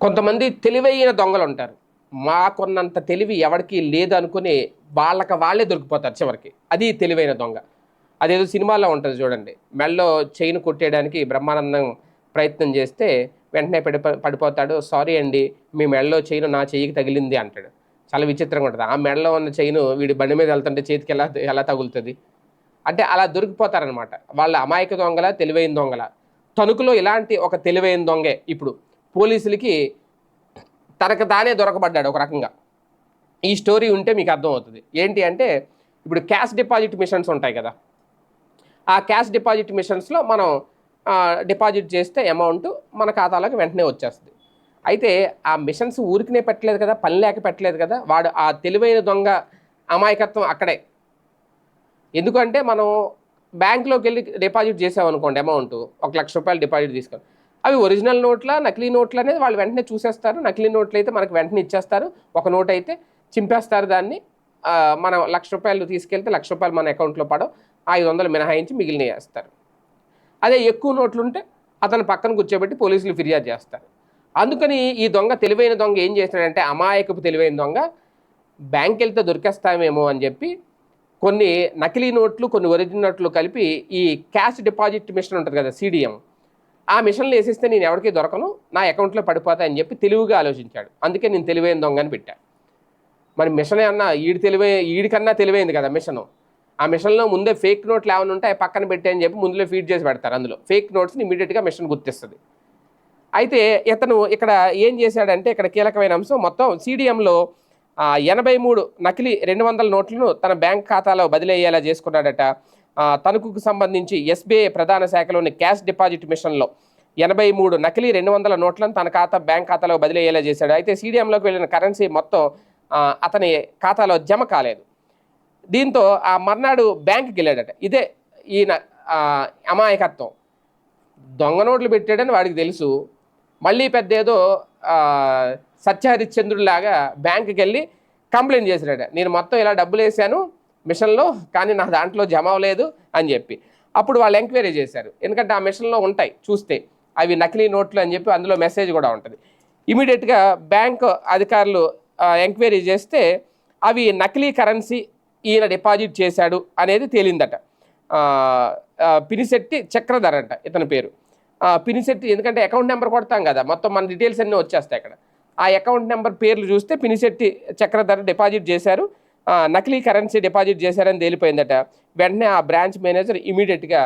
కొంతమంది తెలివైన దొంగలు ఉంటారు. మాకున్నంత తెలివి ఎవరికి లేదనుకుని వాళ్ళకి వాళ్ళే దొరికిపోతారు చివరికి. అది తెలివైన దొంగ. అదేదో సినిమాలో ఉంటుంది చూడండి. మెల్లో చైన్ కొట్టేయడానికి బ్రహ్మానందం ప్రయత్నం చేస్తే వెంటనే పడి పడిపోతాడు. సారీ అండి మీ మెడలో చైన్ నా చెయ్యికి తగిలింది అంటాడు. చాలా విచిత్రంగా ఉంటుంది. ఆ మెడలో ఉన్న చైన్ వీడి బండి మీద వెళ్తుంటే చేతికి ఎలా ఎలా తగులుతుంది? అంటే అలా దొరికిపోతారనమాట వాళ్ళ అమాయక దొంగల తెలివైన దొంగల. తణుకులో ఇలాంటి ఒక తెలివైన దొంగే ఇప్పుడు. పోలీసులకి తనకు తానే దొరకబడ్డాడు ఒక రకంగా. ఈ స్టోరీ ఉంటే మీకు అర్థమవుతుంది. ఏంటి అంటే ఇప్పుడు క్యాష్ డిపాజిట్ మిషన్స్ ఉంటాయి కదా. ఆ క్యాష్ డిపాజిట్ మిషన్స్లో మనం డిపాజిట్ చేస్తే అమౌంట్ మన ఖాతాలోకి వెంటనే వచ్చేస్తుంది. అయితే ఆ మిషన్స్ ఊరికినే పెట్టలేదు కదా పని లేక పెట్టలేదు కదా వాడు ఆ తెలివైన దొంగ అమాయకత్వం అక్కడే. ఎందుకంటే మనం బ్యాంక్లోకి వెళ్ళి డిపాజిట్ చేసామనుకోండి అమౌంట్ ఒక లక్ష రూపాయలు డిపాజిట్ తీసుకొని. అవి ఒరిజినల్ నోట్ల నకిలీ నోట్లు అనేది వాళ్ళు వెంటనే చూసేస్తారు. నకిలీ నోట్లు అయితే మనకు వెంటనే ఇచ్చేస్తారు. ఒక నోట్ అయితే చింపేస్తారు దాన్ని. మనం లక్ష రూపాయలు తీసుకెళ్తే లక్ష రూపాయలు మన అకౌంట్లో పడవు. ఐదు వందలు మినహాయించి మిగిలిన వేస్తారు. అదే ఎక్కువ నోట్లు ఉంటే అతను పక్కన కూర్చోబెట్టి పోలీసులు ఫిర్యాదు చేస్తారు. అందుకని ఈ దొంగ తెలివైన దొంగ ఏం చేస్తాడంటే అమాయకపు తెలివైన దొంగ బ్యాంక్ వెళ్తే దొరికేస్తామేమో అని చెప్పి కొన్ని నకిలీ నోట్లు కొన్ని ఒరిజినల్ నోట్లు కలిపి ఈ క్యాష్ డిపాజిట్ మిషన్ ఉంటుంది కదా సీడీఎం. ఆ మిషన్లు వేసిస్తే నేను ఎవరికి దొరకను నా అకౌంట్లో పడిపోతాయని చెప్పి తెలివిగా ఆలోచించాడు. అందుకే నేను తెలివైన దొంగ అని పెట్టా. మరి మిషన్ అన్నా ఈడి తెలివై ఈడికన్నా తెలివైంది కదా మిషను. ఆ మిషన్లో ముందే ఫేక్ నోట్లు ఏమైనా ఉంటే పక్కన పెట్టాయని అని చెప్పి ముందులో ఫీడ్ చేసి పెడతారు అందులో. ఫేక్ నోట్స్ని ఇమీడియట్గా మిషన్ గుర్తిస్తుంది. అయితే ఇతను ఇక్కడ ఏం చేశాడంటే ఇక్కడ కీలకమైన అంశం మొత్తం సీడీఎంలో ఎనభై మూడు నకిలీ రెండు వందల నోట్లను తన బ్యాంక్ ఖాతాలో బదిలీ అయ్యేలా చేసుకున్నాడట. తణుకుకు సంబంధించి ఎస్బీఐ ప్రధాన శాఖలోని క్యాష్ డిపాజిట్ మిషన్లో ఎనభై మూడు నకిలీ రెండు వందల నోట్లను తన ఖాతా బ్యాంక్ ఖాతాలో బదిలీ అయ్యేలా చేశాడు. అయితే సీడిఎంలోకి వెళ్ళిన కరెన్సీ మొత్తం అతని ఖాతాలో జమ కాలేదు. దీంతో ఆ మర్నాడు బ్యాంక్కి వెళ్ళాడట. ఇదే ఈయన అమాయకత్వం. దొంగ నోట్లు పెట్టాడని వాడికి తెలుసు. మళ్ళీ పెద్ద ఏదో సత్యహరిశ్చంద్రుడిలాగా బ్యాంకుకి వెళ్ళి కంప్లైంట్ చేశాడట. నేను మొత్తం ఇలా డబ్బులు వేసాను మిషన్లో కానీ నా దాంట్లో జమ అవ్వలేదు అని చెప్పి. అప్పుడు వాళ్ళు ఎంక్వైరీ చేశారు. ఎందుకంటే ఆ మిషన్లో ఉంటాయి చూస్తే. అవి నకిలీ నోట్లు అని చెప్పి అందులో మెసేజ్ కూడా ఉంటుంది. ఇమీడియట్గా బ్యాంక్ అధికారులు ఎంక్వైరీ చేస్తే అవి నకిలీ కరెన్సీ ఈయన డిపాజిట్ చేశాడు అనేది తేలిందట. పినిశెట్టి చక్రధర్ అంట ఇతని పేరు. పినిశెట్టి ఎందుకంటే అకౌంట్ నెంబర్ కొడతాం కదా మొత్తం మన డీటెయిల్స్ అన్నీ వచ్చేస్తాయి అక్కడ. ఆ అకౌంట్ నెంబర్ పేర్లు చూస్తే పినిశెట్టి చక్రధర్ డిపాజిట్ చేశారు. నకిలీ కరెన్సీ డిపాజిట్ చేశారని తేలిపోయిందట. వెంటనే ఆ బ్రాంచ్ మేనేజర్ ఇమీడియట్గా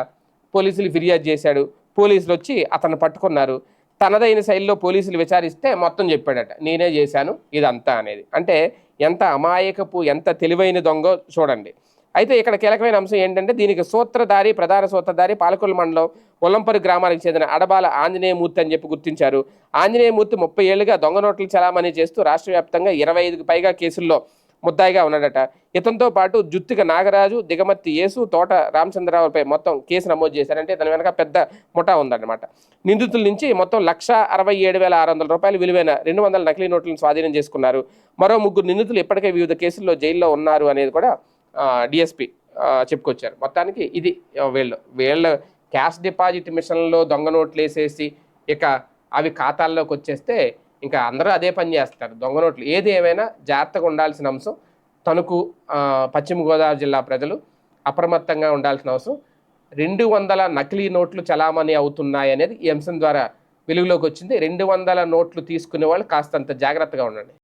పోలీసులు ఫిర్యాదు చేశాడు. పోలీసులు వచ్చి అతను పట్టుకున్నారు. తనదైన శైలిలో పోలీసులు విచారిస్తే మొత్తం చెప్పాడట. నేనే చేశాను ఇదంతా అనేది. అంటే ఎంత అమాయకపు ఎంత తెలివైన దొంగో చూడండి. అయితే ఇక్కడ కీలకమైన అంశం ఏంటంటే దీనికి సూత్రధారి ప్రధాన సూత్రధారి పాలకొల్లు మండలం ఒలంపరు గ్రామానికి చెందిన అడబాల ఆంజనేయమూర్తి అని చెప్పి గుర్తించారు. ఆంజనేయమూర్తి ముప్పై ఏళ్ళుగా దొంగ నోట్లు చలామణి చేస్తూ రాష్ట్ర వ్యాప్తంగా ఇరవై ఐదుకు పైగా కేసుల్లో ముద్దాయిగా ఉన్నాడట. ఇతనితో పాటు జుత్తిక నాగరాజు దిగమత్తి యేసు తోట రామచంద్రరావుపై మొత్తం కేసు నమోదు చేశారంటే దాని వెనక పెద్ద ముఠా ఉందన్నమాట. నిందితుల నుంచి మొత్తం లక్ష అరవై ఏడు వేల ఆరు వందల రూపాయలు విలువైన రెండు వందల నకిలీ నోట్లను స్వాధీనం చేసుకున్నారు. మరో ముగ్గురు నిందితులు ఇప్పటికే వివిధ కేసుల్లో జైల్లో ఉన్నారు అనేది కూడా డిఎస్పి చెప్పుకొచ్చారు. మొత్తానికి ఇది వీళ్ళు వీళ్ళ క్యాష్ డిపాజిట్ మిషన్లో దొంగ నోట్లు వేసేసి ఇక అవి ఖాతాల్లోకి వచ్చేస్తే ఇంకా అందరూ అదే పని చేస్తారు. దొంగ నోట్లు. ఏది ఏమైనా జాగ్రత్తగా ఉండాల్సిన అంశం తణుకు పశ్చిమ గోదావరి జిల్లా ప్రజలు అప్రమత్తంగా ఉండాల్సిన అవసరం. రెండు వందల నకిలీ నోట్లు చలామణి అవుతున్నాయి అనేది ఈ అంశం ద్వారా వెలుగులోకి వచ్చింది. రెండు వందల నోట్లు తీసుకునే వాళ్ళు కాస్తంత జాగ్రత్తగా ఉండండి.